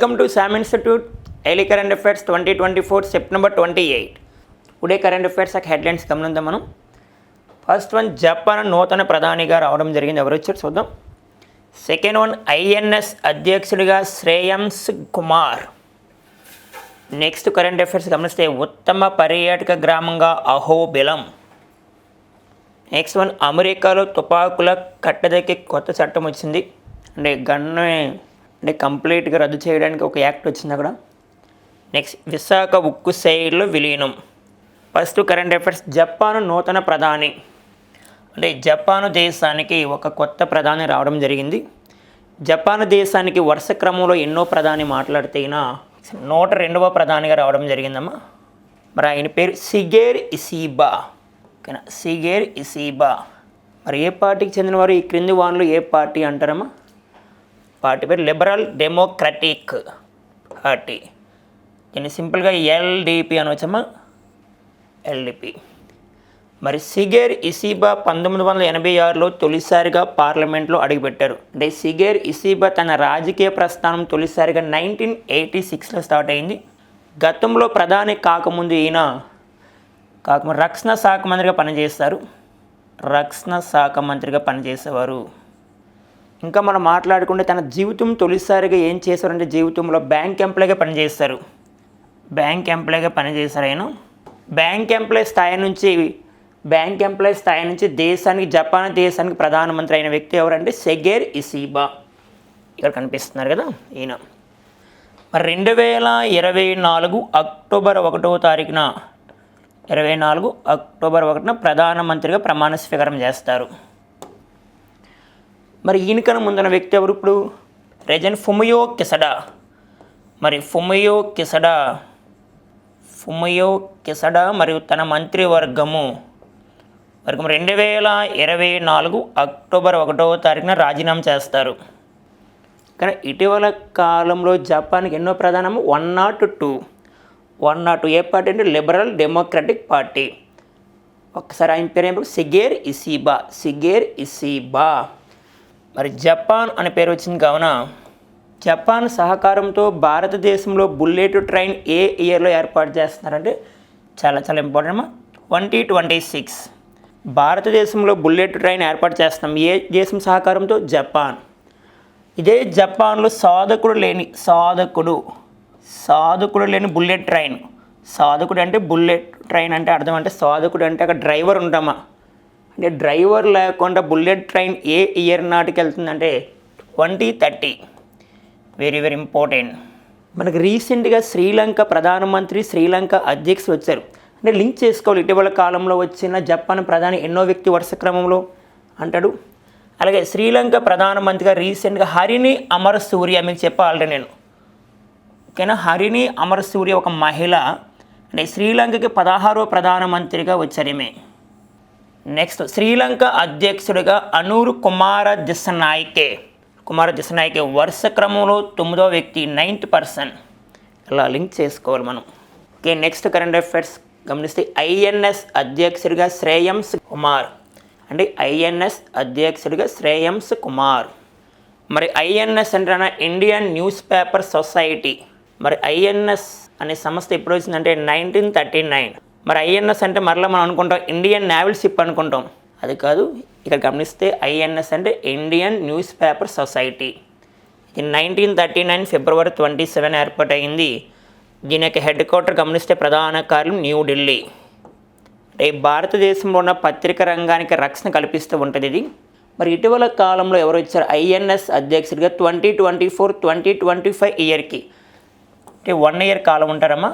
Welcome to Sam institute daily current affairs twenty twenty four September twenty eight. Today current affairs యొక్క headlines గమనిద్దాం మనం. First one Japan నూతన ప్రధానిగా రావడం జరిగింది. ఎవరు వచ్చారు చూద్దాం. సెకండ్ వన్ ఐఎన్ఎస్ అధ్యక్షుడిగా Shreyams Kumar. Next current affairs గమనిస్తే ఉత్తమ పర్యాటక గ్రామంగా అహోబిలం. నెక్స్ట్ వన్ అమెరికాలో తుపాకుల కట్టదక్కి కొత్త చట్టం వచ్చింది. అంటే గన్ను అంటే కంప్లీట్గా రద్దు చేయడానికి ఒక యాక్ట్ వచ్చింది అక్కడ నెక్స్ట్ విశాఖ ఉక్కు శైలిలో విలీనం. ఫస్ట్ కరెంట్ అఫైర్స్ జపాన్ నూతన ప్రధాని. అంటే జపాన్ దేశానికి ఒక కొత్త ప్రధాని రావడం జరిగింది. జపాన్ దేశానికి వరుస క్రమంలో ఎన్నో ప్రధాని మాట్లాడితే నూట రెండవ ప్రధానిగా రావడం జరిగిందమ్మా. మరి ఆయన పేరు సిగేర్ ఇసీబా. ఓకేనా? సిగేర్ ఇసీబా. మరి ఏ పార్టీకి చెందినవారు? ఈ క్రింది వాన్లు ఏ పార్టీ అంటారమ్మా? పార్టీ పేరు లిబరల్ డెమోక్రటిక్ పార్టీ దీన్ని సింపుల్గా ఎల్డిపి అనవచ్చమ్మా ఎల్డిపి మరి సిగేర్ ఇసీబా పంతొమ్మిది వందల ఎనభై ఆరులో తొలిసారిగా పార్లమెంట్లో అడుగుపెట్టారు. అంటే సిగేర్ ఇసీబా తన రాజకీయ ప్రస్థానం తొలిసారిగా నైన్టీన్ ఎయిటీ సిక్స్లో స్టార్ట్ అయింది. గతంలో ప్రధాని కాకముందు ఈయన కాకముందు రక్షణ శాఖ మంత్రిగా పనిచేస్తారు. రక్షణ శాఖ మంత్రిగా పనిచేసేవారు. ఇంకా మనం మాట్లాడుకుంటే తన జీవితం తొలిసారిగా ఏం చేశారంటే జీవితంలో బ్యాంక్ ఎంప్లాయ్గా పనిచేస్తారు. బ్యాంక్ ఎంప్లాయ్గా పనిచేశారు ఆయన. బ్యాంక్ ఎంప్లాయ్ స్థాయి నుంచి బ్యాంక్ ఎంప్లాయ్ స్థాయి నుంచి దేశానికి జపాన్ దేశానికి ప్రధానమంత్రి అయిన వ్యక్తి ఎవరంటే సెగేర్ ఇసీబా ఇక్కడ కనిపిస్తున్నారు కదా ఈయన. మరి రెండు వేల ఇరవై నాలుగు అక్టోబర్ ఒకటో తారీఖున ఇరవై నాలుగు అక్టోబర్ ఒకటిన ప్రధానమంత్రిగా ప్రమాణ స్వీకారం చేస్తారు. మరి ఈయనకన్నా ముందున్న వ్యక్తి ఎవరు ఇప్పుడు? రెజన్ ఫుమయో కిసడా. మరి ఫుమయో కిసడా. ఫుమయో కిసడా మరియు తన మంత్రివర్గము. వర్గం రెండు వేల ఇరవై నాలుగు అక్టోబర్ ఒకటో తారీఖున రాజీనామా చేస్తారు. కానీ ఇటీవల కాలంలో జపాన్కి ఎన్నో ప్రధానము? One not two. One not A party అంటే లిబరల్ డెమోక్రటిక్ పార్టీ. ఒకసారి ఆయన పేరు? ఏమి సిగేర్ ఇసీబా సిగేర్ ఇసీబా మరి జపాన్ అనే పేరు వచ్చింది కావున జపాన్ సహకారంతో భారతదేశంలో బుల్లెట్ ట్రైన్ ఏ ఇయర్లో ఏర్పాటు చేస్తున్నారంటే చాలా చాలా ఇంపార్టెంట్ అమ్మా. Twenty twenty six. భారతదేశంలో బుల్లెట్ ట్రైన్ ఏర్పాటు చేస్తున్నాం. ఏ దేశం సహకారంతో? జపాన్. ఇదే జపాన్లో సాధకుడు లేని సాధకుడు సాధకుడు లేని బుల్లెట్ ట్రైన్. సాధకుడు అంటే బుల్లెట్ ట్రైన్ అంటే అర్థం అంటే సాధకుడు అంటే అక్కడ డ్రైవర్ ఉంటామా? అంటే డ్రైవర్ లేకుండా బుల్లెట్ ట్రైన్ ఏ ఇయర్ నాటికి వెళ్తుందంటే twenty thirty. Very very important మనకి రీసెంట్గా శ్రీలంక ప్రధానమంత్రి శ్రీలంక అధ్యక్షులు వచ్చారు. అంటే లింక్ చేసుకోవాలి. ఇటీవల కాలంలో వచ్చిన జపాన్ ప్రధాని ఎన్నో వ్యక్తి వరుస క్రమంలో అంటాడు. అలాగే శ్రీలంక ప్రధానమంత్రిగా రీసెంట్గా హరిణి అమర సూర్య మీకు చెప్పాలంటే నేను. ఓకేనా? హరిణి అమర సూర్య ఒక మహిళ. అంటే శ్రీలంకకి పదహారో ప్రధానమంత్రిగా వచ్చారు ఈమె. నెక్స్ట్ శ్రీలంక అధ్యక్షుడిగా అనూరు కుమార దిశనాయకే కుమార దిశనాయకే వరుస క్రమంలో తొమ్మిదో వ్యక్తి నైన్త్ పర్సన్ ఇలా లింక్ చేసుకోవాలి మనం. ఓకే నెక్స్ట్ కరెంట్ అఫైర్స్ గమనిస్తే ఐఎన్ఎస్ అధ్యక్షుడిగా శ్రేయంస్ కుమార్. అంటే ఐఎన్ఎస్ అధ్యక్షుడిగా శ్రేయంస్ కుమార్. మరి ఐఎన్ఎస్ అంటే ఇండియన్ న్యూస్ పేపర్ సొసైటీ. మరి ఐఎన్ఎస్ అనే సంస్థ ఎప్పుడు వచ్చిందంటే నైన్టీన్ థర్టీ నైన్ మరి ఐఎన్ఎస్ అంటే మరలా మనం అనుకుంటాం ఇండియన్ నావల్ షిప్ అనుకుంటాం. అది కాదు ఇక్కడ గమనిస్తే ఐఎన్ఎస్ అంటే ఇండియన్ న్యూస్ పేపర్ సొసైటీ. ఇది nineteen thirty nine February twenty seven ఏర్పాటైంది. దీని యొక్క హెడ్ క్వార్టర్ గమనిస్తే ప్రధాన కార్యం న్యూఢిల్లీ అంటే భారతదేశంలో ఉన్న పత్రిక రంగానికి రక్షణ కల్పిస్తూ ఉంటుంది ఇది. మరి ఇటీవల కాలంలో ఎవరు వచ్చారు ఐఎన్ఎస్ అధ్యక్షుడిగా twenty twenty four twenty twenty five ఇయర్కి? అంటే వన్ ఇయర్ కాలం ఉంటారమ్మా.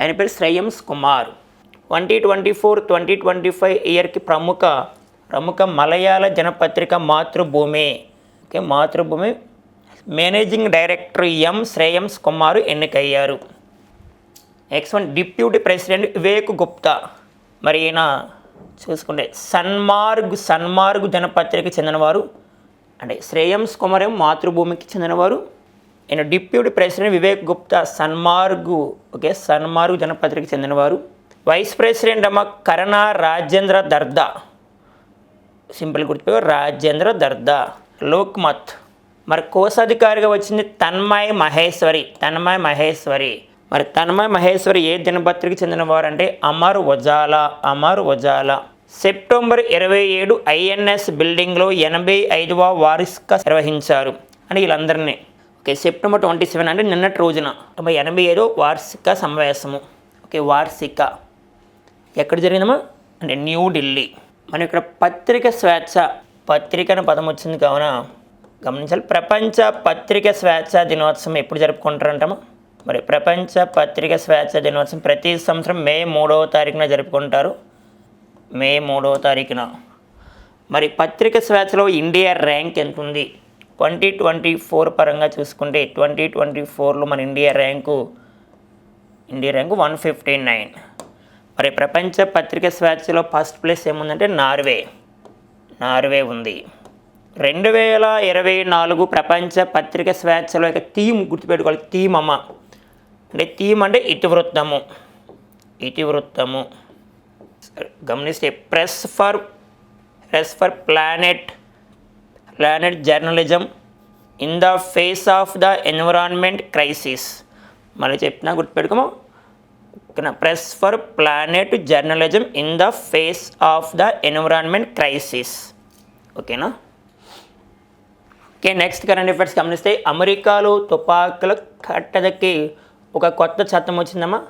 ఆయన పేరు Shreyams Kumar. Twenty twenty four twenty twenty five ఇయర్కి ప్రముఖ ప్రముఖ Malayala జనపత్రిక Mathrubhumi. Okay Mathrubhumi. Managing director M Shreyams Kumar ఎన్నికయ్యారు. Next one deputy president Vivek Gupta. మరి ఈయన చూసుకుంటే సన్మార్గ్ సన్మార్గ్ జనపత్రికకి చెందినవారు. అంటే శ్రేయంస్ కుమార్ మాతృభూమికి చెందినవారు. ఈయన deputy president Vivek Gupta Sanmarg okay Sanmarg జనపత్రిక చెందినవారు. వైస్ ప్రెసిడెంట్ అమ్మ కరణా రాజేంద్ర దర్దా. సింపుల్ గుర్తుపే రాజేంద్ర దర్దా లోక్మత్. మరి కోశాధికారిగా వచ్చింది తన్మయ్ మహేశ్వరి తన్మయ్ మహేశ్వరి. మరి తన్మయ్ మహేశ్వరి ఏ దినపత్రిక చెందినవారు అంటే అమర్ ఉజాలా అమర్ ఉజాలా సెప్టెంబర్ ఇరవై ఏడు ఐఎన్ఎస్ బిల్డింగ్లో ఎనభై ఐదవ వారిస్క నిర్వహించారు. అని వీళ్ళందరినీ. ఓకే సెప్టెంబర్ ట్వంటీ సెవెన్ అంటే నిన్నటి రోజున. తొంభై ఎనభై ఏడు వార్షిక సమావేశము. ఓకే వార్షిక. ఎక్కడ జరిగిందమ్మా? అంటే న్యూఢిల్లీ మనం ఇక్కడ పత్రిక స్వేచ్ఛ పత్రిక అనే పదం వచ్చింది కావున గమనించాలి. ప్రపంచ పత్రిక స్వేచ్ఛ దినోత్సవం ఎప్పుడు జరుపుకుంటారంటమ్మా? మరి ప్రపంచ పత్రిక స్వేచ్ఛ దినోత్సవం ప్రతి సంవత్సరం మే మూడవ తారీఖున జరుపుకుంటారు. మే మూడవ తారీఖున. మరి పత్రిక స్వేచ్ఛలో ఇండియా ర్యాంక్ ఎంత ఉంది? ట్వంటీ ట్వంటీ ఫోర్ పరంగా చూసుకుంటే ట్వంటీ ట్వంటీ ఫోర్లో మన India rank India rank one fifty nine. మరి ప్రపంచ పత్రిక స్వేచ్ఛలో ఫస్ట్ ప్లేస్ ఏముందంటే నార్వే. నార్వే ఉంది. రెండు వేల ఇరవై నాలుగు ప్రపంచ పత్రిక స్వేచ్ఛలో యొక్క థీమ్ గుర్తుపెట్టుకోవాలి. థీమ్ అమ్మ. అంటే థీమ్ అంటే ఇతివృత్తము. ఇతివృత్తము. గమనిస్తే press for press for planet planet journalism in the face of the environment crisis మళ్ళీ చెప్పినా గుర్తుపెట్టుకోము. ఓకేనా? Press for planet journalism in the face of the environment crisis ఓకేనా? ఓకే నెక్స్ట్ కరెంట్ అఫైర్స్ గమనిస్తే అమెరికాలో తుపాకుల కట్టదకి ఒక కొత్త చట్టం వచ్చిందమ్మా.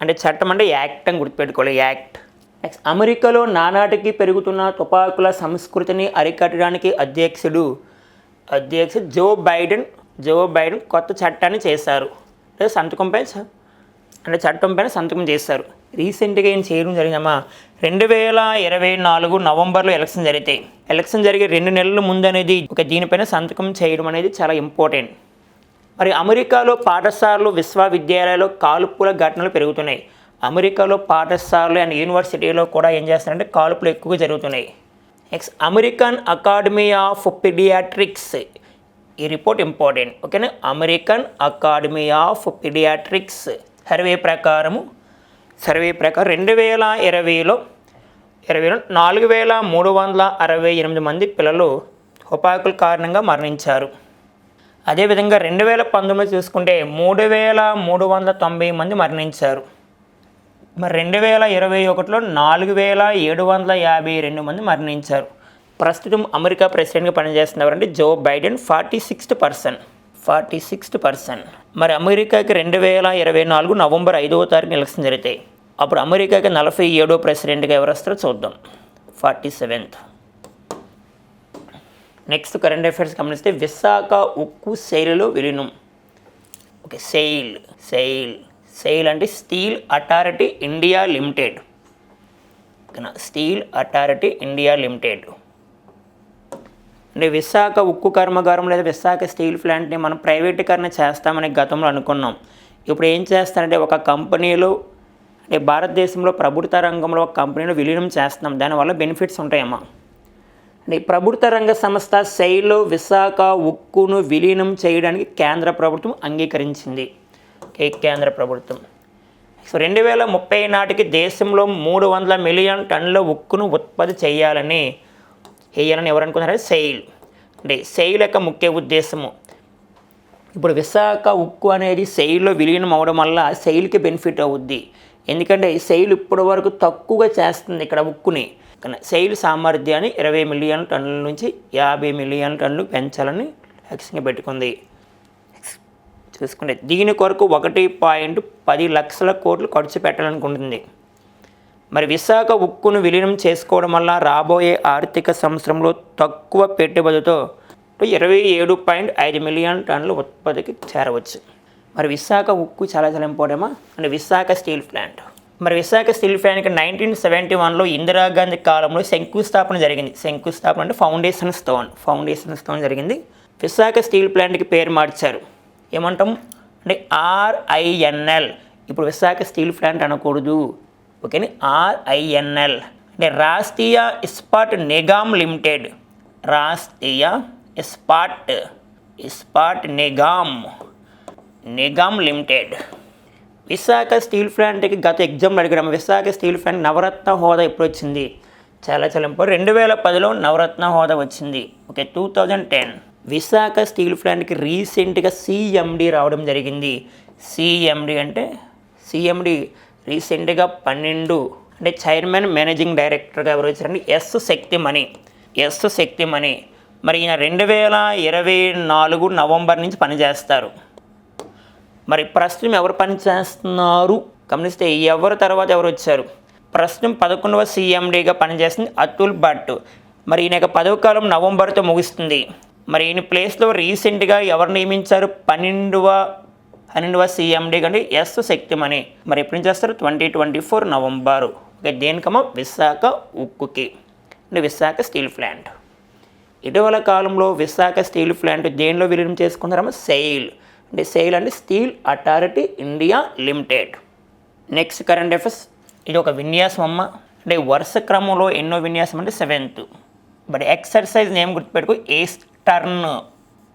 అంటే చట్టం అంటే యాక్ట్ అని గుర్తుపెట్టుకోవాలి యాక్ట్. నెక్స్ట్ అమెరికాలో నానాటికి పెరుగుతున్న తుపాకుల సంస్కృతిని అరికట్టడానికి అధ్యక్షుడు అధ్యక్షుడు జో బైడెన్ జో బైడెన్ కొత్త చట్టాన్ని చేశారు. అంటే సంతకంపై అంటే చట్టం పైన సంతకం చేశారు. రీసెంట్గా ఏం చేయడం జరిగిందమ్మా? రెండు వేల ఇరవై నాలుగు నవంబర్లో ఎలక్షన్ జరిగితే ఎలక్షన్ జరిగే రెండు నెలల ముందు అనేది ఒక దీనిపైన సంతకం చేయడం అనేది చాలా ఇంపార్టెంట్ మరి అమెరికాలో పాఠశాలలు విశ్వవిద్యాలయాలు కాల్పుల ఘటనలు పెరుగుతున్నాయి. అమెరికాలో పాఠశాలలు అండ్ యూనివర్సిటీలో కూడా ఏం చేస్తారంటే కాల్పులు ఎక్కువగా జరుగుతున్నాయి. Next American Academy of Pediatrics ఈ రిపోర్ట్ ఇంపార్టెంట్ ఓకేనా American Academy of Pediatrics survey ప్రకారము సర్వే ప్రకారం రెండు వేల ఇరవైలో ఇరవైలో నాలుగు వేల మూడు వందల అరవై ఎనిమిది మంది పిల్లలు తుపాకుల కారణంగా మరణించారు. అదేవిధంగా రెండు వేల పంతొమ్మిది చూసుకుంటే మూడు వేల మూడు వందల తొంభై మంది మరణించారు. మరి రెండు వేల ఇరవై ఒకటిలో నాలుగు వేల ఏడు వందల యాభై రెండు మంది మరణించారు. ప్రస్తుతం అమెరికా ప్రెసిడెంట్గా పనిచేస్తున్నవారంటే Joe Biden forty sixth person. Forty sixth person. మరి అమెరికాకి రెండు వేల ఇరవై నాలుగు నవంబర్ ఐదవ తారీఖు ఎలక్షన్ జరుగుతాయి అప్పుడు అమెరికాకి నలభై ఏడో ప్రెసిడెంట్గా ఎవరు వస్తారో చూద్దాం. Forty seventh. Next current affairs గమనిస్తే విశాఖ ఉక్కు శైలిలో విలీనం. ఓకే సెయిల్ సెయిల్ సెయిల్ అంటే స్టీల్ అథారిటీ ఇండియా లిమిటెడ్. ఓకేనా? Steel Authority India Limited. అంటే విశాఖ ఉక్కు కర్మాగారం లేదా విశాఖ స్టీల్ ప్లాంట్ని మనం ప్రైవేటీకరణ చేస్తామని గతంలో అనుకున్నాం. ఇప్పుడు ఏం చేస్తారంటే ఒక కంపెనీలో అంటే భారతదేశంలో ప్రభుత్వ రంగంలో ఒక కంపెనీలో విలీనం చేస్తున్నాం. దానివల్ల బెనిఫిట్స్ ఉంటాయమ్మా. అంటే ప్రభుత్వ రంగ సంస్థ శైలో విశాఖ ఉక్కును విలీనం చేయడానికి కేంద్ర ప్రభుత్వం అంగీకరించింది. కేంద్ర ప్రభుత్వం. సో రెండు వేల ముప్పై నాటికి దేశంలో మూడు వందల మిలియన్ టన్నుల ఉక్కును ఉత్పత్తి చేయాలని చేయాలని ఎవరనుకున్నారంటే సెయిల్. అంటే సెయిల్ యొక్క ముఖ్య ఉద్దేశము. ఇప్పుడు విశాఖ ఉక్కు అనేది సెయిల్లో విలీనం అవడం వల్ల సెయిల్కి బెనిఫిట్ అవుద్ది. ఎందుకంటే సెయిల్ ఇప్పటి వరకు తక్కువగా చేస్తుంది ఇక్కడ ఉక్కుని. సెయిల్ సామర్థ్యాన్ని ఇరవై మిలియన్ టన్నుల నుంచి యాభై మిలియన్ టన్నులు పెంచాలని లక్ష్యంగా పెట్టుకుంది. చూసుకుంటే దీని కొరకు ఒకటి పాయింట్ పది లక్షల కోట్లు ఖర్చు పెట్టాలనుకుంటుంది. మరి విశాఖ ఉక్కును విలీనం చేసుకోవడం వల్ల రాబోయే ఆర్థిక సంవత్సరంలో తక్కువ పెట్టుబడితో ఇరవై ఏడు పాయింట్ ఐదు మిలియన్ టన్నుల ఉత్పత్తికి చేరవచ్చు. మరి విశాఖ ఉక్కు చాలా చాలా ఇంపార్టెంట్ అంటే విశాఖ స్టీల్ ప్లాంట్. మరి విశాఖ స్టీల్ ప్లాంట్కి నైన్టీన్ సెవెంటీ వన్లో ఇందిరాగాంధీ కాలంలో శంకుస్థాపన జరిగింది. శంకుస్థాపన అంటే ఫౌండేషన్ స్టోన్ ఫౌండేషన్ స్టోన్ జరిగింది. విశాఖ స్టీల్ ప్లాంట్కి పేరు మార్చారు. ఏమంటాం? అంటే ఆర్ఐఎన్ఎల్ ఇప్పుడు విశాఖ స్టీల్ ప్లాంట్ అనకూడదు. ఓకేని? ఆర్ఐఎన్ఎల్ అంటే Rashtriya Ispat Nigam limited. Rashtriya Ispat Ispat Nigam Nigam limited. Visakha steel ప్లాంట్కి గత ఎగ్జామ్లో అడిగాము. విశాఖ స్టీల్ ప్లాంట్ నవరత్న హోదా ఎప్పుడు వచ్చింది చాలా చాలా ఇంపార్టెంట్. రెండు వేల పదిలో నవరత్న హోదా వచ్చింది. Okay two thousand ten. Visakha steel ప్లాంట్కి రీసెంట్గా సిఎండి రావడం జరిగింది. సిఎండి అంటే సిఎండి రీసెంట్గా పన్నెండు అంటే చైర్మన్ మేనేజింగ్ డైరెక్టర్గా ఎవరు వచ్చారండి ఎస్ శక్తిమణి. ఎస్ శక్తిమణి. మరి ఈయన రెండు వేల ఇరవై నాలుగు నవంబర్ నుంచి పనిచేస్తారు మరి ప్రస్తుతం ఎవరు పనిచేస్తున్నారు గమనిస్తే ఎవరు తర్వాత ఎవరు వచ్చారు? ప్రస్తుతం పదకొండవ సీఎండీగా పనిచేస్తుంది అతుల్ భట్. మరి ఈయన యొక్క పదవి కాలం నవంబర్తో ముగుస్తుంది. మరి ఈయన ప్లేస్లో రీసెంట్గా ఎవరు నియమించారు? పన్నెండవ పన్నెండవ సీఎండీ కంటే ఎస్ శక్తిమణి. మరి ఎప్పుడు చేస్తారు? Twenty twenty four November. Okay Visakha ఉక్కుకి. అంటే విశాఖ స్టీల్ ప్లాంట్. ఇటీవల కాలంలో విశాఖ స్టీల్ ప్లాంట్ దేనిలో విలీనం చేసుకున్నారమ్మా సెయిల్. అంటే సెయిల్ అంటే Steel Authority India Limited. Next current affairs. ఇది ఒక విన్యాసం అమ్మ అంటే వరుస క్రమంలో ఎన్నో విన్యాసం అంటే సెవెంత్. బట్ ఎక్సర్సైజ్ నేమ్ గుర్తుపెట్టుకో. టర్న్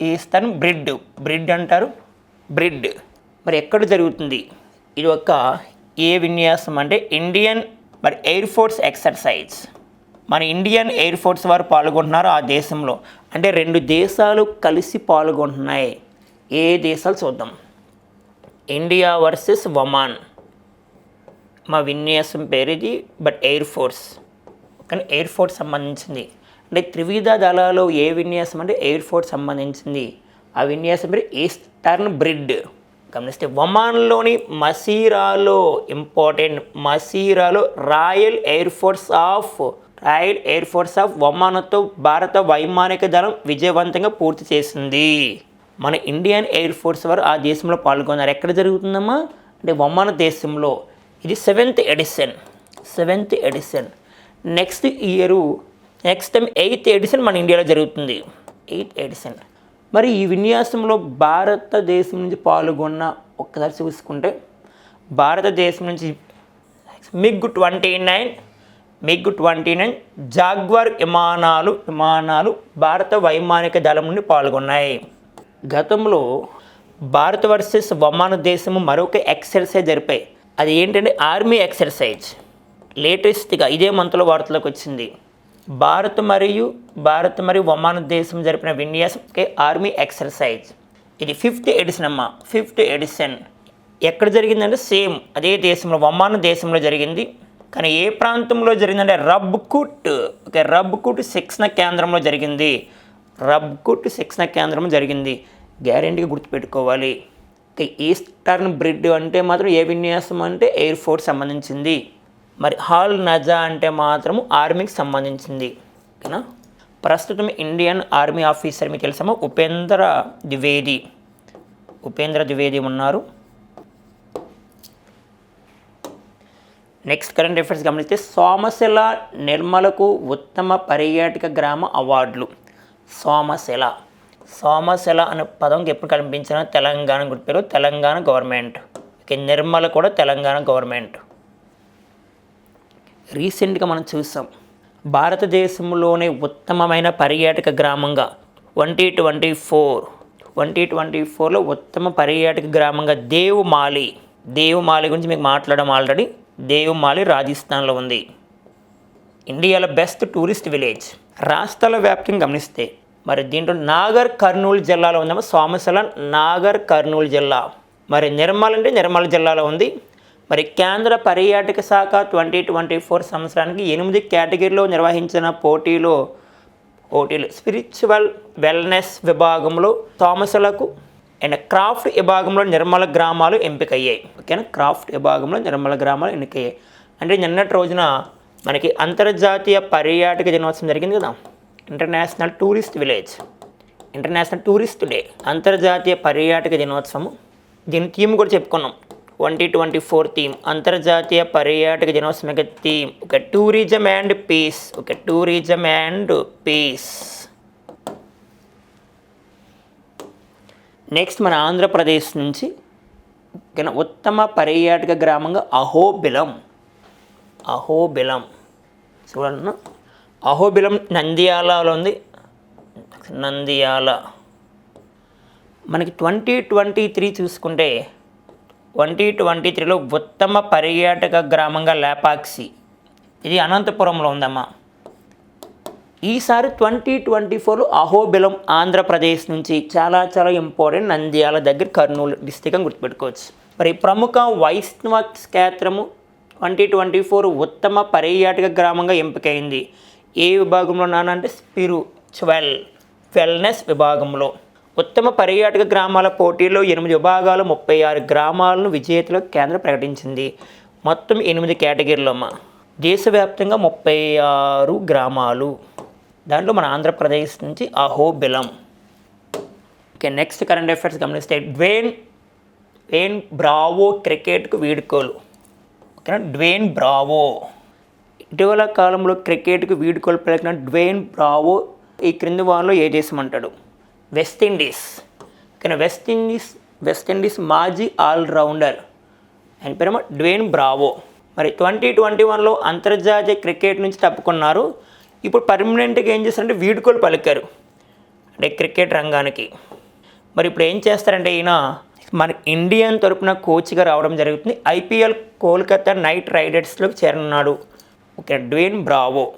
ఈస్టర్న్ బ్రిడ్ బ్రిడ్ అంటారు? బ్రిడ్ మరి ఎక్కడ జరుగుతుంది? ఇది ఒక ఏ విన్యాసం అంటే ఇండియన్ మరి ఎయిర్ ఫోర్స్ ఎక్సర్సైజ్ మన ఇండియన్ ఎయిర్ ఫోర్స్ వారు పాల్గొంటున్నారు ఆ దేశంలో. అంటే రెండు దేశాలు కలిసి పాల్గొంటున్నాయి. ఏ దేశాలు చూద్దాం. ఇండియా వర్సెస్ ఒమాన్ మా విన్యాసం పేరు ఇది బట్ ఎయిర్ ఫోర్స్ కానీ ఎయిర్ ఫోర్స్ సంబంధించింది. అంటే త్రివిధ దళాలు ఏ విన్యాసం అంటే ఎయిర్ ఫోర్స్ సంబంధించింది. ఆ విన్యాసం పేరు ఈస్టర్న్ బ్రిడ్. గమనిస్తే ఒమాన్లోని మసీరాలో important మసీరాలో Royal Air Force of Royal Air Force of ఒమాన్తో భారత వైమానిక దళం విజయవంతంగా పూర్తి చేసింది. మన ఇండియన్ ఎయిర్ ఫోర్స్ వారు ఆ దేశంలో పాల్గొన్నారు. ఎక్కడ జరుగుతుందమ్మా? అంటే ఒమాన్ దేశంలో. ఇది seventh edition. Seventh edition. Next year next time eighth edition మన ఇండియాలో జరుగుతుంది. ఎయిత్ ఎడిషన్ మరి ఈ విన్యాసంలో భారతదేశం నుంచి పాల్గొన్న ఒక్కసారి చూసుకుంటే భారతదేశం నుంచి MiG twenty nine MiG twenty nine Jaguar విమానాలు విమానాలు భారత వైమానిక దళం నుండి పాల్గొన్నాయి. గతంలో భారత వర్సెస్ వమాన దేశము మరొక ఎక్సర్సైజ్ జరిపాయి. అది ఏంటంటే ఆర్మీ ఎక్సర్సైజ్. లేటెస్ట్గా ఇదే మంత్లో వార్తలోకి వచ్చింది. భారత్ మరియు భారత్ మరియు ఒమాన్ దేశం జరిపిన విన్యాసం ఆర్మీ ఎక్సర్సైజ్. ఇది ఫిఫ్త్ ఎడిషన్ అమ్మ ఫిఫ్త్ ఎడిషన్. ఎక్కడ జరిగిందంటే సేమ్ అదే దేశంలో ఒమాన్ దేశంలో జరిగింది. కానీ ఏ ప్రాంతంలో జరిగిందంటే రబ్కుట్ ఓకే రబ్కుట్ శిక్షణ కేంద్రంలో జరిగింది. రబ్కుట్ శిక్షణ కేంద్రం జరిగింది. గ్యారెంటీగా గుర్తుపెట్టుకోవాలి. ఈస్టర్న్ బ్రిడ్ అంటే మాత్రం ఏ విన్యాసం అంటే ఎయిర్ ఫోర్స్ సంబంధించింది. మరి హాల్ నజా అంటే మాత్రము ఆర్మీకి సంబంధించింది ఓకేనా? ప్రస్తుతం ఇండియన్ ఆర్మీ ఆఫీసర్ మీకు తెలుసామో ఉపేంద్ర ద్వివేది. ఉపేంద్ర ద్వివేది ఉన్నారు. నెక్స్ట్ కరెంట్ అఫైర్స్ గమనిస్తే సోమశిల నిర్మలకు ఉత్తమ పర్యాటక గ్రామ అవార్డులు. సోమశిల. సోమశిల అనే పదంకి ఎప్పుడు కనిపించిన తెలంగాణ గుర్తుపేరు తెలంగాణ గవర్నమెంట్. ఓకే నిర్మల కూడా తెలంగాణ గవర్నమెంట్. రీసెంట్గా మనం చూసాం. భారతదేశంలోనే ఉత్తమమైన పర్యాటక గ్రామంగా twenty twenty four. Twenty twenty ఫోర్లో ఉత్తమ పర్యాటక గ్రామంగా దేవుమాలి. దేవుమాలి గురించి మీకు మాట్లాడడం ఆల్రెడీ. దేవుమాలి రాజస్థాన్లో ఉంది. ఇండియాలో బెస్ట్ టూరిస్ట్ విలేజ్. రాష్ట్రాల వ్యాప్తిని గమనిస్తే మరి దీంట్లో నాగర్ కర్నూలు జిల్లాలో ఉందేమో సోమశిల నాగర్ కర్నూలు జిల్లా. మరి నిర్మల్ అంటే నిర్మల్ జిల్లాలో ఉంది. మరి కేంద్ర పర్యాటక శాఖ ట్వంటీ ట్వంటీ ఫోర్ సంవత్సరానికి ఎనిమిది కేటగిరీలో నిర్వహించిన పోటీలో పోటీలు. స్పిరిచువల్ వెల్నెస్ విభాగంలో థామసులకు అండ్ క్రాఫ్ట్ విభాగంలో నిర్మల గ్రామాలు ఎంపికయ్యాయి. ఓకేనా? క్రాఫ్ట్ విభాగంలో నిర్మల గ్రామాలు ఎన్నికయ్యాయి. అంటే నిన్నటి రోజున మనకి అంతర్జాతీయ పర్యాటక దినోత్సవం జరిగింది కదా? International tourist village. International tourist day. అంతర్జాతీయ పర్యాటక దినోత్సవం. దీని థీమ్ కూడా చెప్పుకున్నాం. ట్వంటీ ట్వంటీ ఫోర్ థీమ్ అంతర్జాతీయ పర్యాటక దినోత్సవం థీమ్ ఒక టూరిజం అండ్ పీస్ ఒక టూరిజం అండ్ పీస్ నెక్స్ట్ మన ఆంధ్రప్రదేశ్ నుంచి ఉత్తమ పర్యాటక గ్రామంగా అహోబిలం. అహోబిలం. చూడన్న అహోబిలం నంద్యాలలో ఉంది. నంద్యాల. మనకి ట్వంటీ ట్వంటీ త్రీ చూసుకుంటే ట్వంటీ ట్వంటీ త్రీలో ఉత్తమ పర్యాటక గ్రామంగా లేపాక్షి. ఇది అనంతపురంలో ఉందమ్మా. ఈసారి ట్వంటీ ట్వంటీ ఫోర్లో అహోబిలం ఆంధ్రప్రదేశ్ నుంచి చాలా చాలా ఇంపార్టెంట్ నంద్యాల దగ్గర కర్నూలు డిస్టిక్ అని గుర్తుపెట్టుకోవచ్చు. మరి ప్రముఖ వైష్ణవ క్షేత్రము ట్వంటీ ట్వంటీ ఫోర్ ఉత్తమ పర్యాటక గ్రామంగా ఎంపికైంది. ఏ విభాగంలో నానంటే స్పిరిచువల్ వెల్నెస్ విభాగంలో. ఉత్తమ పర్యాటక గ్రామాల పోటీలో ఎనిమిది విభాగాలు ముప్పై ఆరు గ్రామాలను విజేతలకు కేంద్రం ప్రకటించింది. మొత్తం ఎనిమిది కేటగిరీలమ్మ. దేశవ్యాప్తంగా ముప్పై ఆరు గ్రామాలు. దాంట్లో మన ఆంధ్రప్రదేశ్ నుంచి Ahobilam. Okay next current affairs గమనిస్తే డ్వేన్ డ్వేన్ బ్రావో క్రికెట్కు వీడుకోలు. ఓకేనా? Dwayne Bravo. ఇటీవల కాలంలో క్రికెట్కు వీడుకోలు పలికిన డ్వేన్ బ్రావో ఈ క్రింది వారిలో ఏ దేశం అంటాడు? వెస్టిండీస్ ఓకేనా వెస్టిండీస్ వెస్టిండీస్ మాజీ ఆల్రౌండర్ ఆయన పేరు డ్వేన్ బ్రావో మరి ట్వంటీ ట్వంటీ వన్లో అంతర్జాతీయ క్రికెట్ నుంచి తప్పుకున్నారు. ఇప్పుడు పర్మనెంట్గా ఏం చేస్తారంటే వీడుకోలు పలికారు. అంటే క్రికెట్ రంగానికి. మరి ఇప్పుడు ఏం చేస్తారంటే ఈయన మన ఇండియన్ తరపున కోచ్గా రావడం జరుగుతుంది. ఐపీఎల్ కోల్కతా నైట్ రైడర్స్లోకి చేరనున్నాడు. Okay Dwayne Bravo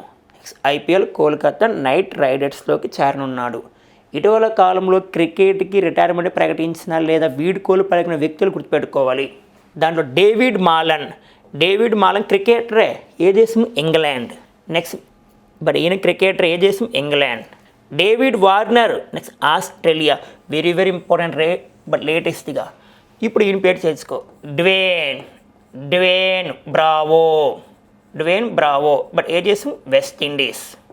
IPL Kolkata Knight రైడర్స్లోకి చేరనున్నాడు. ఇటీవల కాలంలో క్రికెట్కి రిటైర్మెంట్ ప్రకటించిన లేదా వీడ్కోలు పలికిన వ్యక్తులు గుర్తుపెట్టుకోవాలి. దాంట్లో డేవిడ్ మాలన్. డేవిడ్ మాలన్ క్రికెటరే. ఏ దేశం? ఇంగ్లాండ్. నెక్స్ట్ బట్ ఈయన క్రికెటర్. ఏ దేశం? England. David Warner. Next Australia. Very very important ray but లేటెస్ట్గా. ఇప్పుడు ఈయన పేరు చేసుకో Dwayne. Dwayne Bravo. Dwayne Bravo. But ఏ దేశం? West Indies.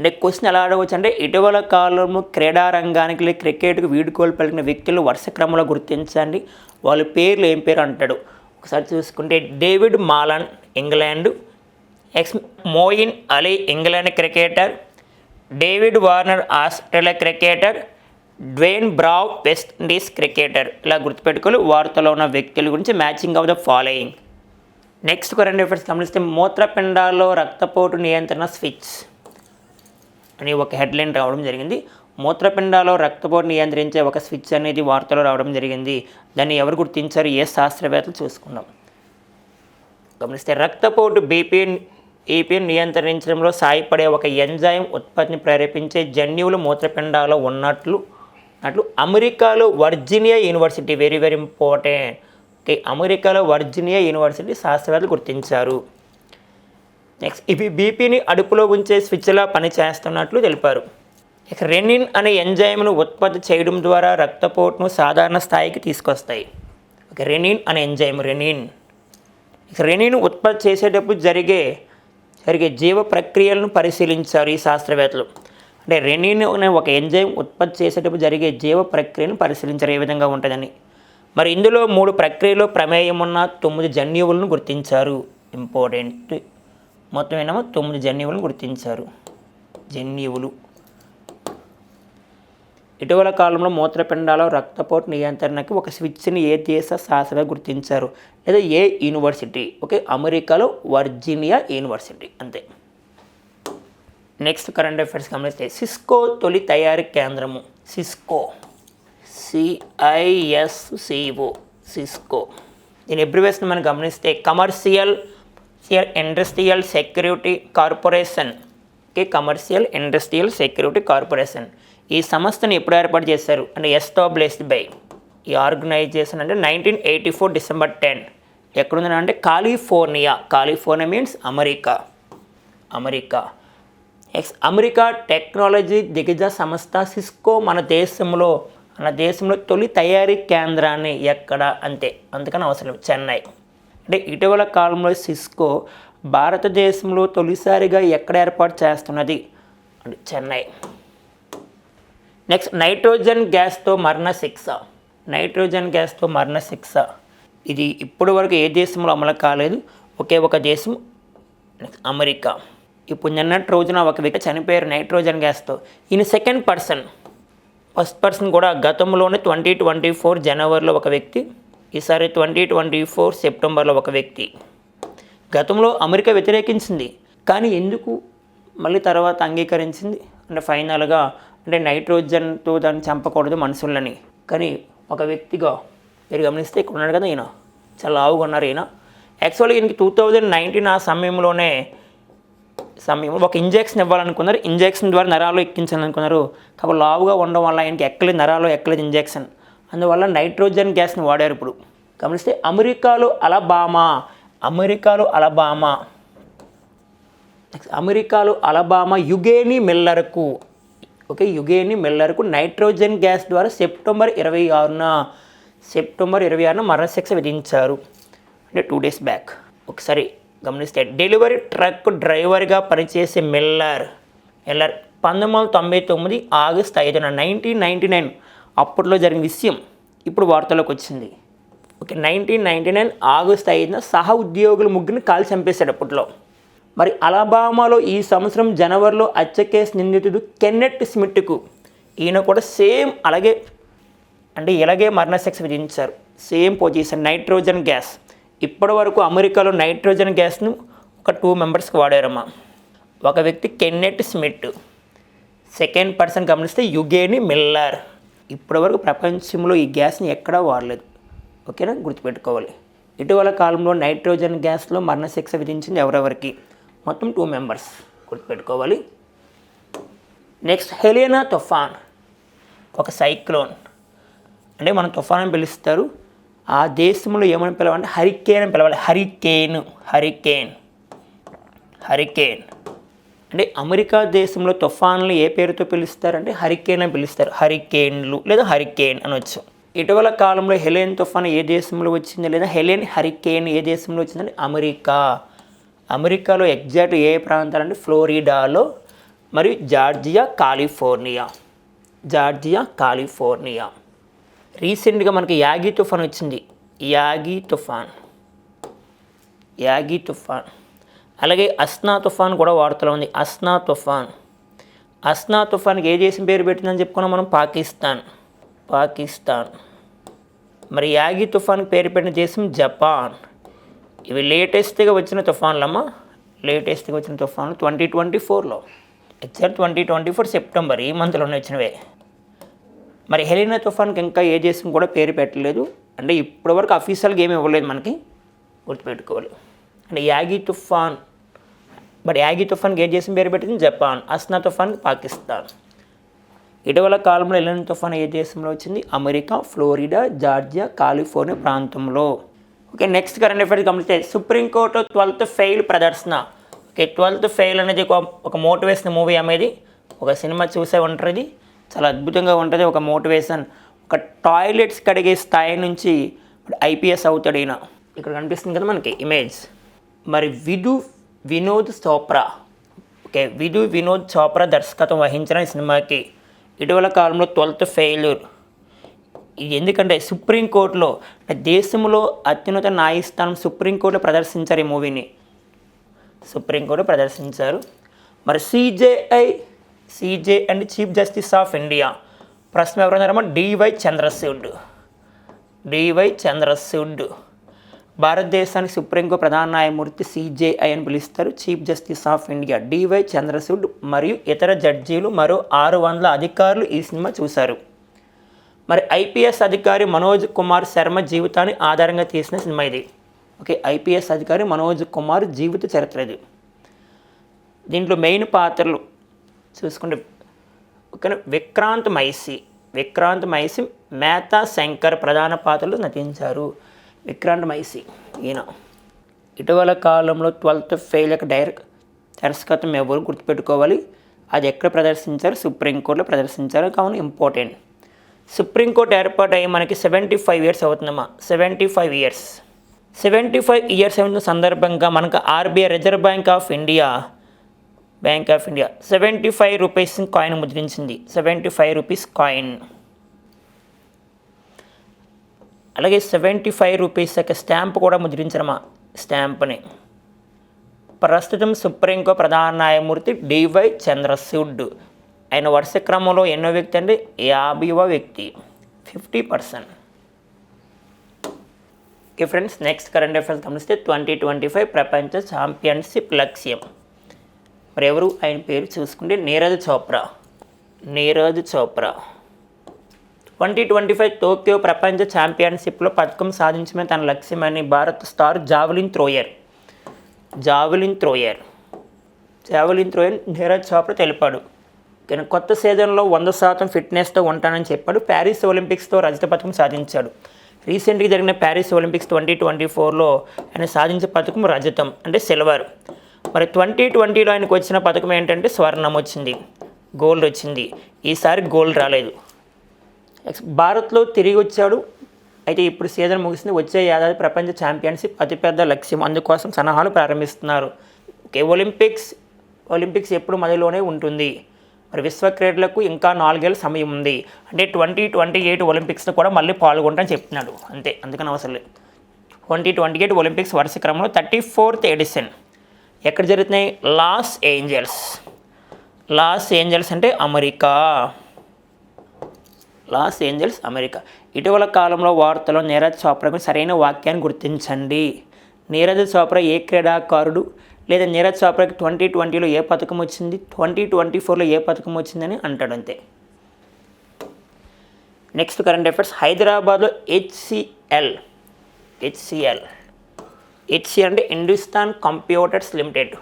అంటే క్వశ్చన్ ఎలా అడగవచ్చు అంటే ఇటీవల కాలంలో క్రీడా రంగానికి లేదా క్రికెట్కి వీడుకోలు పలికిన వ్యక్తులు వరుస క్రమంలో గుర్తించండి. వాళ్ళ పేర్లు ఏం పేరు అంటాడు. ఒకసారి చూసుకుంటే David Malan England. Ex Moeen Ali England cricketer. David Warner Australia cricketer. Dwayne Bravo West Indies cricketer. ఇలా గుర్తుపెట్టుకోలు వార్తలో ఉన్న వ్యక్తుల గురించి matching of the following. Next current affairs గమనిస్తే మూత్రపిండాల్లో రక్తపోటు నియంత్రణ స్విచ్. అని ఒక హెడ్లైన్ రావడం జరిగింది. మూత్రపిండాలో రక్తపోటు నియంత్రించే ఒక స్విచ్ అనేది వార్తలో రావడం జరిగింది. దాన్ని ఎవరు గుర్తించారు? ఏ శాస్త్రవేత్తలు చూసుకున్నాం గమనిస్తే రక్తపోటు బీపీ ఏపీని నియంత్రించడంలో సాయపడే ఒక ఎంజైమ్ ఉత్పత్తిని ప్రేరేపించే జన్యువులు మూత్రపిండాలో ఉన్నట్లు అట్లు అమెరికాలో Virginia University very very important. Okay అమెరికాలో వర్జీనియా యూనివర్సిటీ శాస్త్రవేత్తలు గుర్తించారు. నెక్స్ట్ ఇవి బీపీని అడుపులో ఉంచే స్విచ్లా పనిచేస్తున్నట్లు తెలిపారు. ఇక రెనిన్ అనే ఎంజైమ్ను ఉత్పత్తి చేయడం ద్వారా రక్తపోటును సాధారణ స్థాయికి తీసుకొస్తాయి. ఓకే రెనిన్ అనే ఎంజైమ్ రెనిన్ ఇక రెనిన్ ఉత్పత్తి చేసేటప్పుడు జరిగే జరిగే జీవ ప్రక్రియలను పరిశీలించారు ఈ శాస్త్రవేత్తలు. అంటే రెనిన్ అనే ఒక ఎంజైమ్ ఉత్పత్తి చేసేటప్పుడు జరిగే జీవ ప్రక్రియను పరిశీలించారు ఏ విధంగా ఉంటుందని. మరి ఇందులో మూడు ప్రక్రియలో ప్రమేయం ఉన్న తొమ్మిది జన్యువులను గుర్తించారు. ఇంపార్టెంట్ మొత్తం ఏమో తొమ్మిది జన్యువులను గుర్తించారు. జన్యువులు. ఇటీవల కాలంలో మూత్రపిండాల రక్తపోటు నియంత్రణకి ఒక స్విచ్ని ఏ దేశ శాస్త్రవేత్త గుర్తించారు? లేదా ఏ యూనివర్సిటీ? ఓకే అమెరికాలో వర్జీనియా యూనివర్సిటీ. అంతే. నెక్స్ట్ కరెంట్ అఫైర్స్ గమనిస్తే సిస్కో తొలి తయారీ కేంద్రము. సిస్కో. CISCO Cisco. దీని ఎబ్రివేషన్ మనం గమనిస్తే commercial industrial security corporation commercial industrial security corporation ఈ సంస్థను ఎప్పుడు ఏర్పాటు చేశారు? అంటే ఎస్టాబ్లిష్డ్ బై ఈ ఆర్గనైజేషన్ అంటే nineteen eighty four December ten ఎక్కడుందని అంటే California California means America America ex America technology దిగ్గజ సంస్థ సిస్కో మన దేశంలో మన దేశంలో తొలి తయారీ కేంద్రాన్ని ఎక్కడ? అంతే. అందుకని అవసరం చెన్నై. అంటే ఇటీవల కాలంలో సిస్కో భారతదేశంలో తొలిసారిగా ఎక్కడ ఏర్పాటు చేస్తున్నది? అంటే చెన్నై. నెక్స్ట్ నైట్రోజన్ గ్యాస్తో మరణ శిక్ష. నైట్రోజన్ గ్యాస్తో మరణ శిక్ష. ఇది ఇప్పటి వరకు ఏ దేశంలో అమలు కాలేదు. ఒకే ఒక దేశం నెక్స్ట్ అమెరికా. ఇప్పుడు నిన్నటి రోజున ఒక వ్యక్తి చనిపోయారు నైట్రోజన్ గ్యాస్తో. ఈయన సెకండ్ పర్సన్ ఫస్ట్ పర్సన్ కూడా గతంలోనే ట్వంటీ ట్వంటీ ఫోర్ జనవరిలో ఒక వ్యక్తి. ఈసారి ట్వంటీ ట్వంటీ ఫోర్ సెప్టెంబర్లో ఒక వ్యక్తి గతంలో అమెరికా వ్యతిరేకించింది కానీ ఎందుకు మళ్ళీ తర్వాత అంగీకరించింది? అంటే ఫైనల్గా అంటే నైట్రోజన్తో దాన్ని చంపకూడదు మనుషులని. కానీ ఒక వ్యక్తిగా మీరు గమనిస్తే ఇక్కడ ఉన్నాడు కదా ఈయన. చాలా లావుగా ఉన్నారు ఈయన. యాక్చువల్గా ఈయనకి టూ థౌజండ్ నైన్టీన్ ఆ సమయంలోనే సమయంలో ఒక ఇంజెక్షన్ ఇవ్వాలనుకున్నారు. ఇంజెక్షన్ ద్వారా నరాలు ఎక్కించాలనుకున్నారు. కాబట్టి లావుగా ఉండడం వల్ల ఆయనకి ఎక్కలేదు నరాలు ఎక్కలేదు ఇంజెక్షన్. అందువల్ల నైట్రోజన్ గ్యాస్ని వాడారు ఇప్పుడు. గమనిస్తే అమెరికాలో అలబామా అమెరికాలో అలబామా. అమెరికాలో అలబామా యుగేని మిల్లర్కు ఓకే యుగేని మిల్లర్కు నైట్రోజన్ గ్యాస్ ద్వారా సెప్టెంబర్ ఇరవై ఆరున సెప్టెంబర్ ఇరవై ఆరున మరణశిక్ష విధించారు. అంటే టూ డేస్ బ్యాక్ ఒకసారి గమనిస్తే డెలివరీ ట్రక్ డ్రైవర్గా పనిచేసే మిల్లర్ మిల్లర్ పంతొమ్మిది వందల తొంభై తొమ్మిది ఆగస్ట్ ఐదున నైన్టీన్ నైంటీ నైన్ అప్పట్లో జరిగిన విషయం ఇప్పుడు వార్తలోకి వచ్చింది. Okay nineteen ninety nine August ఐదున సహ ఉద్యోగులు ముగ్గురిని కాల్ చంపేశాడు అప్పట్లో. మరి అలబామాలో ఈ సంవత్సరం జనవరిలో హత్య కేసు నిందితుడు కెన్నెట్ స్మిట్కు ఈయన కూడా సేమ్ అలాగే అంటే ఇలాగే మరణశిక్ష విధించారు. Same position nitrogen gas. ఇప్పటి వరకు అమెరికాలో నైట్రోజన్ గ్యాస్ను ఒక టూ మెంబర్స్కి వాడారమ్మా. ఒక వ్యక్తి కెన్నెట్ స్మిట్ సెకండ్ పర్సన్ గమనిస్తే యుగేని మిల్లర్. ఇప్పటివరకు ప్రపంచంలో ఈ గ్యాస్ని ఎక్కడా వాడలేదు. ఓకేనా? గుర్తుపెట్టుకోవాలి. ఇటీవల కాలంలో నైట్రోజన్ గ్యాస్లో మరణశిక్ష విధించింది ఎవరెవరికి? మొత్తం టూ మెంబర్స్. గుర్తుపెట్టుకోవాలి. నెక్స్ట్ హెలియనా తుఫాన్. ఒక సైక్లోన్. అంటే మనం తుఫాన్ అని పిలుస్తారు. ఆ దేశంలో ఏమని పిలవాలంటే హరికేన్ అని పిలవాలి. హరికేన్. హరికేన్. హరికేన్. అంటే అమెరికా దేశంలో తుఫాన్లు ఏ పేరుతో పిలుస్తారంటే హరికేన్ అని పిలుస్తారు. హరికేన్లు లేదా హరికేన్ అనొచ్చు. ఇటీవల కాలంలో హెలెన్ తుఫాన్ ఏ దేశంలో వచ్చింది లేదా హెలెన్ హరికేన్ ఏ దేశంలో వచ్చిందని అమెరికా. అమెరికాలో ఎగ్జాక్ట్ ఏ ప్రాంతాలు అంటే ఫ్లోరిడాలో మరియు జార్జియా కాలిఫోర్నియా. Georgia California. రీసెంట్గా మనకి యాగి తుఫాన్ వచ్చింది. యాగి తుఫాన్. యాగి తుఫాన్. అలాగే అస్నా తుఫాన్ కూడా వార్తలో ఉంది. అస్నా తుఫాన్. అస్నా తుఫాన్కి ఏ దేశం పేరు పెట్టిందని చెప్పుకున్నాం మనం? పాకిస్తాన్. పాకిస్తాన్. మరి యాగి తుఫాన్కి పేరు పెట్టిన దేశం జపాన్. ఇవి లేటెస్ట్గా వచ్చిన తుఫాన్లమ్మా. లేటెస్ట్గా వచ్చిన తుఫాన్లు ట్వంటీ ట్వంటీ ఫోర్లో. Exact twenty twenty four September. ఈ మంత్లోనే వచ్చినవే. మరి హెలినా తుఫాన్కి ఇంకా ఏ దేశం కూడా పేరు పెట్టలేదు. అంటే ఇప్పటివరకు అఫీషియల్గా ఏమి ఇవ్వలేదు మనకి. గుర్తుపెట్టుకోవాలి. అంటే యాగి తుఫాన్ మరి యాగి తుఫాన్కి ఏ దేశం పేరు పెట్టింది జపాన్ అస్నా తుఫాన్కి పాకిస్తాన్ ఇటీవల కాలంలో ఎలిన తుఫాన్ ఏ దేశంలో వచ్చింది? అమెరికా ఫ్లోరిడా జార్జియా కాలిఫోర్నియా ప్రాంతంలో. ఓకే నెక్స్ట్ కరెంట్ అఫైర్స్ గమనిస్తే సుప్రీంకోర్టు ట్వెల్త్ ఫెయిల్ ప్రదర్శన. ఓకే ట్వెల్త్ ఫెయిల్ అనేది ఒక ఒక మోటివేషన్ మూవీ అనేది ఒక సినిమా చూసే ఉంటుంది. చాలా అద్భుతంగా ఉంటుంది. ఒక మోటివేషన్ ఒక టాయిలెట్స్ కడిగే స్థాయి నుంచి ఐపీఎస్ అవుతాడు ఈయన. ఇక్కడ కనిపిస్తుంది కదా మనకి ఇమేజ్ మరి విధు వినోద్ చోప్రా. ఓకే విధు వినోద్ చోప్రా దర్శకత్వం వహించిన ఈ సినిమాకి ఇటీవల కాలంలో ట్వెల్త్ ఫెయిల్యూర్. ఇది ఎందుకంటే సుప్రీంకోర్టులో దేశంలో అత్యున్నత న్యాయస్థానం సుప్రీంకోర్టులో ప్రదర్శించారు ఈ మూవీని. సుప్రీంకోర్టు ప్రదర్శించారు. మరి CJI CJ and chief justice of India. ప్రశ్న ఎవరన్నారమ్మా? డివై చంద్రచూడ్ డివై చంద్రచూడ్ భారతదేశానికి సుప్రీంకోర్టు ప్రధాన న్యాయమూర్తి సిజేఐ అని పిలుస్తారు. Chief justice of India DY Chandrachud మరియు ఇతర జడ్జీలు మరో ఆరు వందల అధికారులు ఈ సినిమా చూశారు. మరి ఐపీఎస్ అధికారి మనోజ్ కుమార్ శర్మ జీవితాన్ని ఆధారంగా తీసిన సినిమా ఇది. ఓకే ఐపీఎస్ అధికారి మనోజ్ కుమార్ జీవిత చరిత్ర ఇది. దీంట్లో మెయిన్ పాత్రలు చూసుకుంటే ఓకే విక్రాంత్ మైసి. విక్రాంత్ మైసి మేతా శంకర్ ప్రధాన పాత్రలు నటించారు. విక్రాంత్ మైసి ఈయన. ఇటీవల కాలంలో ట్వెల్త్ ఫెయిల్ యొక్క డైరెక్ట్ దర్శకత్వం ఎవరు గుర్తుపెట్టుకోవాలి? అది ఎక్కడ ప్రదర్శించారు? సుప్రీంకోర్టులో ప్రదర్శించారు? కావున ఇంపార్టెంట్. సుప్రీంకోర్టు ఏర్పాటు అయ్యి మనకి సెవెంటీ ఫైవ్ ఇయర్స్ అవుతుందమ్మా. Seventy five years. Seventy five years అయిన సందర్భంగా మనకు RBI Reserve Bank of India Bank of India seventy five rupees coin ముద్రించింది. Seventy five rupees coin. అలాగే సెవెంటీ ఫైవ్ రూపీస్ యొక్క స్టాంప్ కూడా ముద్రించడమా? స్టాంప్ని. ప్రస్తుతం సుప్రీంకోర్టు ప్రధాన న్యాయమూర్తి డివై చంద్రచూడ్. ఆయన వరుస క్రమంలో ఎన్నో వ్యక్తి అంటే యాభైవ వ్యక్తి. Fifty percent. Okay friends next current affairs గమనిస్తే ట్వంటీ ట్వంటీ ఫైవ్ ప్రపంచ ఛాంపియన్షిప్ లక్ష్యం. మరి ఎవరు ఆయన పేరు చూసుకుంటే Neeraj Chopra. Neeraj Chopra. Twenty twenty five Tokyo ప్రపంచ ఛాంపియన్షిప్లో పథకం సాధించడమే తన లక్ష్యమని Bharat star javelin thrower. Javelin thrower. Javelin thrower Neeraj Chopra తెలిపాడు. కానీ కొత్త సీజన్లో వంద శాతం ఫిట్నెస్తో ఉంటానని చెప్పాడు. ప్యారిస్ ఒలింపిక్స్తో రజత పథకం సాధించాడు. రీసెంట్గా జరిగిన ప్యారిస్ ఒలింపిక్స్ ట్వంటీ ట్వంటీ ఫోర్లో ఆయన సాధించిన పథకం రజతం అంటే సిల్వర్. మరి ట్వంటీ ట్వంటీలో ఆయనకు వచ్చిన పథకం ఏంటంటే స్వర్ణం వచ్చింది. గోల్డ్ వచ్చింది. ఈసారి గోల్డ్ రాలేదు. ఎక్స్ భారత్లో తిరిగి వచ్చాడు. అయితే ఇప్పుడు సీజన్ ముగిసింది. వచ్చే ఏడాది ప్రపంచ ఛాంపియన్షిప్ అతిపెద్ద లక్ష్యం. అందుకోసం సన్నాహాలు ప్రారంభిస్తున్నారు. ఓకే ఒలింపిక్స్ ఒలింపిక్స్ ఎప్పుడు మధ్యలోనే ఉంటుంది. మరి విశ్వ క్రీడలకు ఇంకా నాలుగేళ్ళ సమయం ఉంది. అంటే ట్వంటీ ట్వంటీ ఎయిట్ ఒలింపిక్స్ను కూడా మళ్ళీ పాల్గొంటని చెప్తున్నాడు. అంతే అందుకని అవసరం లేదు. ట్వంటీ ట్వంటీ ఎయిట్ ఒలింపిక్స్ వరుస క్రమంలో థర్టీ ఫోర్త్ ఎడిషన్. ఎక్కడ జరుగుతున్నాయి? Los Angeles. లాస్ ఏంజల్స్ అంటే అమెరికా. Los Angeles America. ఇటీవల కాలంలో వార్తలో నీరజ్ చోప్రాకు సరైన వాక్యాన్ని గుర్తించండి. నీరజ్ చోప్రా ఏ క్రీడాకారుడు? లేదా నీరజ్ చోప్రాకి ట్వంటీ ట్వంటీలో ఏ పథకం వచ్చింది? ట్వంటీ ట్వంటీ ఫోర్లో ఏ పథకం వచ్చిందని అంటాడు అంతే. Next current affairs. హైదరాబాద్లో హెచ్సిఎల్. హెచ్సిఎల్. హెచ్సి అంటే హిందుస్థాన్ కంప్యూటర్స్ లిమిటెడ్.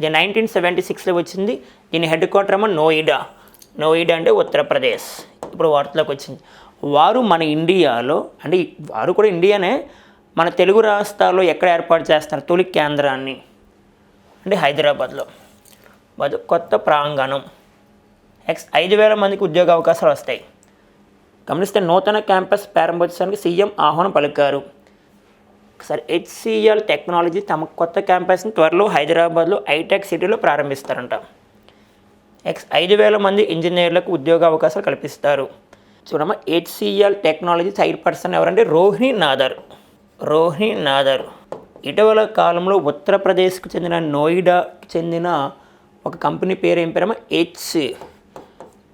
ఇది నైన్టీన్ సెవెంటీ సిక్స్లో వచ్చింది. దీని హెడ్ క్వార్టర్ ఏమో నోయిడా. నోయిడా అంటే ఉత్తరప్రదేశ్. ఇప్పుడు వార్తలోకి వచ్చింది. వారు మన ఇండియాలో అంటే వారు కూడా ఇండియానే మన తెలుగు రాష్ట్రాల్లో ఎక్కడ ఏర్పాటు చేస్తారు తొలి కేంద్రాన్ని. అంటే హైదరాబాద్లో. అది కొత్త ప్రాంగణం. ఎక్స్ ఐదు వేల మందికి ఉద్యోగ అవకాశాలు వస్తాయి. గమనిస్తే నూతన క్యాంపస్ ప్రారంభోత్సవానికి సీఎం ఆహ్వానం పలికారు. సరే హెచ్సిఎల్ టెక్నాలజీ తమ కొత్త క్యాంపస్ని త్వరలో హైదరాబాద్లో ఐటెక్ సిటీలో ప్రారంభిస్తారంట. ఎక్స్ ఐదు వేల మంది ఇంజనీర్లకు ఉద్యోగ అవకాశాలు కల్పిస్తారు. చూడమ్మా హెచ్సిఎల్ టెక్నాలజీ చైర్ పర్సన్ ఎవరంటే రోహిణి నాదర్. రోహిణి నాదర్. ఇటీవల కాలంలో ఉత్తరప్రదేశ్కు చెందిన నోయిడాకి చెందిన ఒక కంపెనీ పేరు ఏం పేరమ్మా? హెచ్సి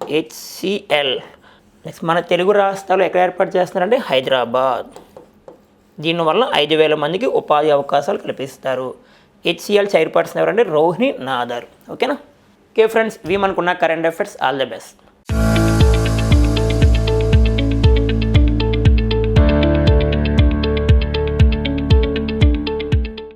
హెచ్సిఎల్ నెక్స్ట్ మన తెలుగు రాష్ట్రాలు ఎక్కడ ఏర్పాటు చేస్తున్నారంటే హైదరాబాద్. దీనివల్ల ఐదు వేల మందికి ఉపాధి అవకాశాలు కల్పిస్తారు. హెచ్సిఎల్ చైర్పర్సన్ ఎవరంటే రోహిణి నాదర్. ఓకేనా? ఓకే ఫ్రెండ్స్ ఇవి మనకున్న current affairs all the best